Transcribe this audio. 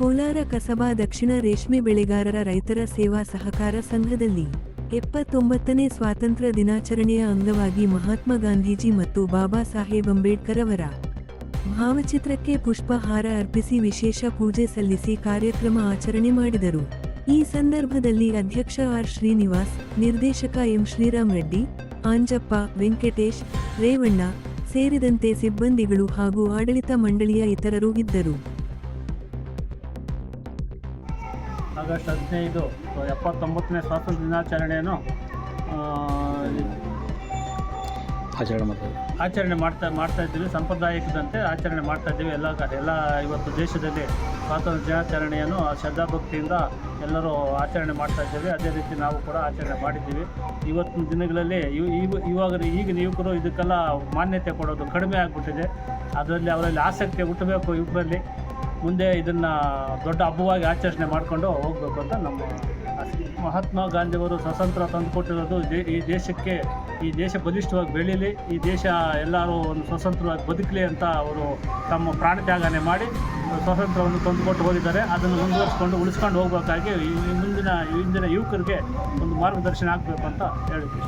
ಕೋಲಾರ ಕಸಬಾ ದಕ್ಷಿಣ ರೇಷ್ಮೆ ಬೆಳೆಗಾರರ ರೈತರ ಸೇವಾ ಸಹಕಾರ ಸಂಘದಲ್ಲಿ ಎಪ್ಪತ್ತೊಂಬತ್ತನೇ ಸ್ವಾತಂತ್ರ್ಯ ದಿನಾಚರಣೆಯ ಅಂಗವಾಗಿ ಮಹಾತ್ಮ ಗಾಂಧೀಜಿ ಮತ್ತು ಬಾಬಾ ಸಾಹೇಬ್ ಅಂಬೇಡ್ಕರ್ ಅವರ ಭಾವಚಿತ್ರಕ್ಕೆ ಪುಷ್ಪಹಾರ ಅರ್ಪಿಸಿ ವಿಶೇಷ ಪೂಜೆ ಸಲ್ಲಿಸಿ ಕಾರ್ಯಕ್ರಮ ಆಚರಣೆ ಮಾಡಿದರು. ಈ ಸಂದರ್ಭದಲ್ಲಿ ಅಧ್ಯಕ್ಷ ಆರ್ ಶ್ರೀನಿವಾಸ್, ನಿರ್ದೇಶಕ ಎಂ ಶ್ರೀರಾಮ್ ರೆಡ್ಡಿ, ಆಂಜಪ್ಪ, ವೆಂಕಟೇಶ್, ರೇವಣ್ಣ ಸೇರಿದಂತೆ ಸಿಬ್ಬಂದಿಗಳು ಹಾಗೂ ಆಡಳಿತ ಮಂಡಳಿಯ ಇತರರು ಇದ್ದರು. ಆಗಸ್ಟ್ ಹದಿನೈದು ಎಪ್ಪತ್ತೊಂಬತ್ತನೇ ಸ್ವಾತಂತ್ರ್ಯ ದಿನಾಚರಣೆಯನ್ನು ಆಚರಣೆ ಮಾಡ್ತಾರೆ ಆಚರಣೆ ಮಾಡ್ತಾ ಮಾಡ್ತಾ ಇದ್ದೀವಿ. ಸಾಂಪ್ರದಾಯಿಕದಂತೆ ಆಚರಣೆ ಮಾಡ್ತಾ ಇದ್ದೀವಿ. ಎಲ್ಲ ಕಡೆ ಎಲ್ಲ ಇವತ್ತು ದೇಶದಲ್ಲಿ ಸ್ವಾತಂತ್ರ್ಯ ದಿನಾಚರಣೆಯನ್ನು ಶ್ರದ್ಧಾಭಕ್ತಿಯಿಂದ ಎಲ್ಲರೂ ಆಚರಣೆ ಮಾಡ್ತಾ ಇದ್ದೇವೆ. ಅದೇ ರೀತಿ ನಾವು ಕೂಡ ಆಚರಣೆ ಮಾಡಿದ್ದೀವಿ. ಇವತ್ತಿನ ದಿನಗಳಲ್ಲಿ ಇವ್- ಇವ್- ಇವಾಗ ಈಗಿನ ಯುವಕರು ಇದಕ್ಕೆಲ್ಲ ಮಾನ್ಯತೆ ಕೊಡೋದು ಕಡಿಮೆ ಆಗಿಬಿಟ್ಟಿದೆ. ಅದರಲ್ಲಿ ಅವರಲ್ಲಿ ಆಸಕ್ತಿ ಹುಟ್ಟಬೇಕು. ಯುವಕರಲ್ಲಿ ಮುಂದೆ ಇದನ್ನು ದೊಡ್ಡ ಹಬ್ಬವಾಗಿ ಆಚರಣೆ ಮಾಡಿಕೊಂಡು ಹೋಗಬೇಕು ಅಂತ ನಮ್ಮ ಮಹಾತ್ಮ ಗಾಂಧಿಯವರು ಸ್ವತಂತ್ರ ತಂದುಕೊಟ್ಟಿರೋದು ಈ ದೇಶಕ್ಕೆ, ಈ ದೇಶ ಬಲಿಷ್ಠವಾಗಿ ಬೆಳೀಲಿ, ಈ ದೇಶ ಎಲ್ಲರೂ ಒಂದು ಸ್ವತಂತ್ರವಾಗಿ ಬದುಕಲಿ ಅಂತ ಅವರು ತಮ್ಮ ಪ್ರಾಣ ತ್ಯಾಗನೆ ಮಾಡಿ ಸ್ವತಂತ್ರವನ್ನು ತಂದುಕೊಟ್ಟು ಹೋಗಿದ್ದಾರೆ. ಅದನ್ನು ಮುಂದುವರಿಸ್ಕೊಂಡು, ಉಳಿಸ್ಕೊಂಡು ಹೋಗಬೇಕಾಗಿ ಈ ಮುಂದಿನ ಇಂದಿನ ಯುವಕರಿಗೆ ಒಂದು ಮಾರ್ಗದರ್ಶನ ಆಗಬೇಕು ಅಂತ ಹೇಳಿದ್ವಿ